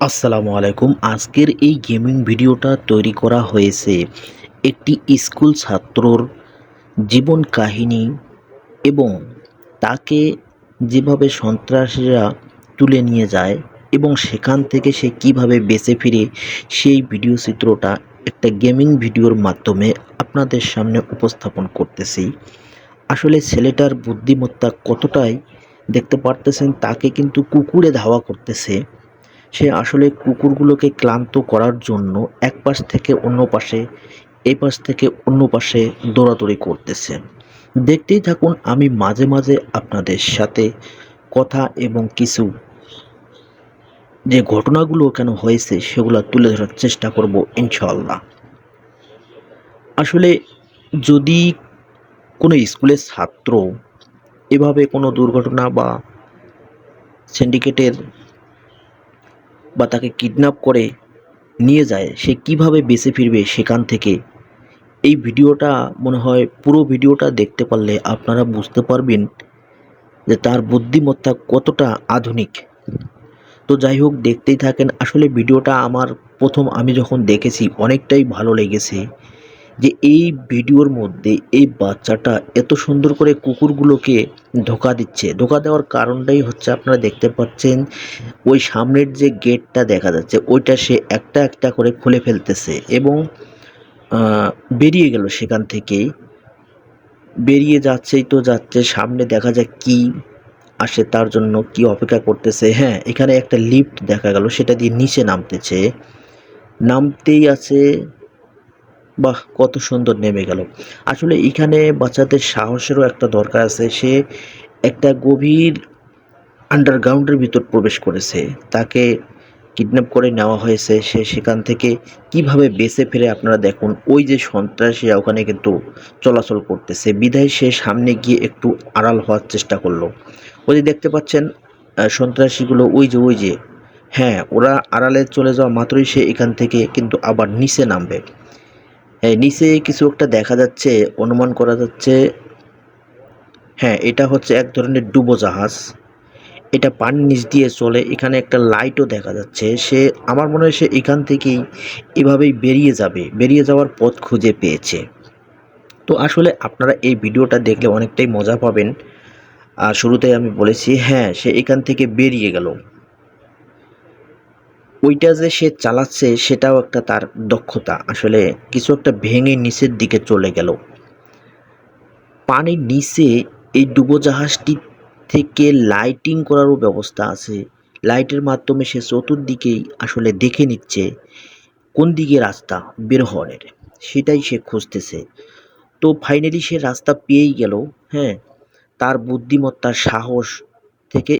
আসসালামু আলাইকুম। আজকের এই গেমিং ভিডিওটা তৈরি করা হয়েছে একটি স্কুল ছাত্রর জীবন কাহিনী এবং তাকে যেভাবে সন্ত্রাসীরা তুলে নিয়ে যায় এবং সেখান থেকে সে কীভাবে বেঁচে ফিরে সেই ভিডিও চিত্রটা একটা গেমিং ভিডিওর মাধ্যমে আপনাদের সামনে উপস্থাপন করতেছি। আসলে ছেলেটার বুদ্ধিমত্তা কতটাই দেখতে পারতেছেন তাকে কিন্তু কুকুরে ধাওয়া করতেছে। সে আসলে কুকুরগুলোকে ক্লান্ত করার জন্য এক পাশ থেকে অন্য পাশে এই পাশ থেকে অন্য পাশে দৌড়াদৌড়ি করতেছে। দেখতেই থাকুন, আমি মাঝে মাঝে আপনাদের সাথে কথা এবং কিছু যে ঘটনাগুলো কেন হয়েছে সেগুলো তুলে ধরার চেষ্টা করব ইনশাল্লাহ আসলে যদি কোনো স্কুলের ছাত্র এভাবে কোনো দুর্ঘটনা বা সিন্ডিকেটের বা তাকে কিডন্যাপ করে নিয়ে যায়, সে কীভাবে বেঁচে ফিরবে সেখান থেকে? এই ভিডিওটা মনে হয় পুরো ভিডিওটা দেখতে পারলে আপনারা বুঝতে পারবেন যে তার বুদ্ধিমত্তা কতটা আধুনিক। তো যাই হোক, দেখতেই থাকেন। আসলে ভিডিওটা আমার প্রথম আমি যখন দেখেছি, অনেকটাই ভালো লেগেছে। যে এই ভিডিওর মধ্যে এই বাচ্চাটা এত সুন্দর করে কুকুরগুলোকে ধোকা দিচ্ছে। ধোকা দেওয়ার কারণটাই হচ্ছে আপনারা দেখতে পাচ্ছেন, ওই সামনের যে গেটটা দেখা যাচ্ছে, ওইটা সে একটা একটা করে খুলে ফেলতেছে এবং বেরিয়ে গেল সেখান থেকেই। বেরিয়ে যাচ্ছেই তো যাচ্ছে, সামনে দেখা যায় কি আসে তার জন্য, কি অপেক্ষা করতেছে। হ্যাঁ এখানে একটা লিফট দেখা গেল, সেটা দিয়ে নিচে নামতেছে। নামতেই আছে বাহ, কত সুন্দর নেমে গেল। আসলে এখানে বাচ্চাদের সাহসেরও একটা দরকার আছে। সে একটা গভীর আন্ডারগ্রাউন্ডের ভিতর প্রবেশ করেছে। তাকে কিডন্যাপ করে নেওয়া হয়েছে। সে সেখান থেকে কীভাবে বেঁচে ফিরে আপনারা দেখুন। ওই যে সন্ত্রাসীরা ওখানে কিন্তু চলাচল করতেছে। বিধায় সে সামনে গিয়ে একটু আড়াল হওয়ার চেষ্টা করল। ওই যে দেখতে পাচ্ছেন সন্ত্রাসীগুলো ওই যে ওই যে। হ্যাঁ ওরা আড়ালে চলে যাওয়া মাত্রই সে এখান থেকে কিন্তু আবার নিচে নামবে। নিচে কিছু একটা দেখা যাচ্ছে, অনুমান করা যাচ্ছে। হ্যাঁ এটা হচ্ছে এক ধরনের ডুবো জাহাজ এটা পানির নিচ দিয়ে চলে, এখানে একটা লাইটও দেখা যাচ্ছে। সে, আমার মনে হয় সে এখান থেকেই এভাবেই বেরিয়ে যাবে, বেরিয়ে যাওয়ার পথ খুঁজে পেয়েছে। তো আসলে আপনারা এই ভিডিওটা দেখলে অনেকটাই মজা পাবেন। আর শুরুতেই আমি বলেছি হ্যাঁ সে এখান থেকে বেরিয়ে গেল। ওইটা যে সে চালাচ্ছে, সেটাও একটা তার দক্ষতা। আসলে কিছু একটা ভেঙে নিচের দিকে চলে গেল। পানির নিচে এই ডুবোজাহাজটি থেকে লাইটিং করারও ব্যবস্থা আছে। লাইটের মাধ্যমে সে চতুর্দিকেই আসলে দেখে নিচ্ছে কোন দিকে রাস্তা বের হওয়ার। সেটাই সে খুঁজতেছে। তো ফাইনালি সে রাস্তা পেয়েই গেল হ্যাঁ। তার বুদ্ধিমত্তার সাহস থেকে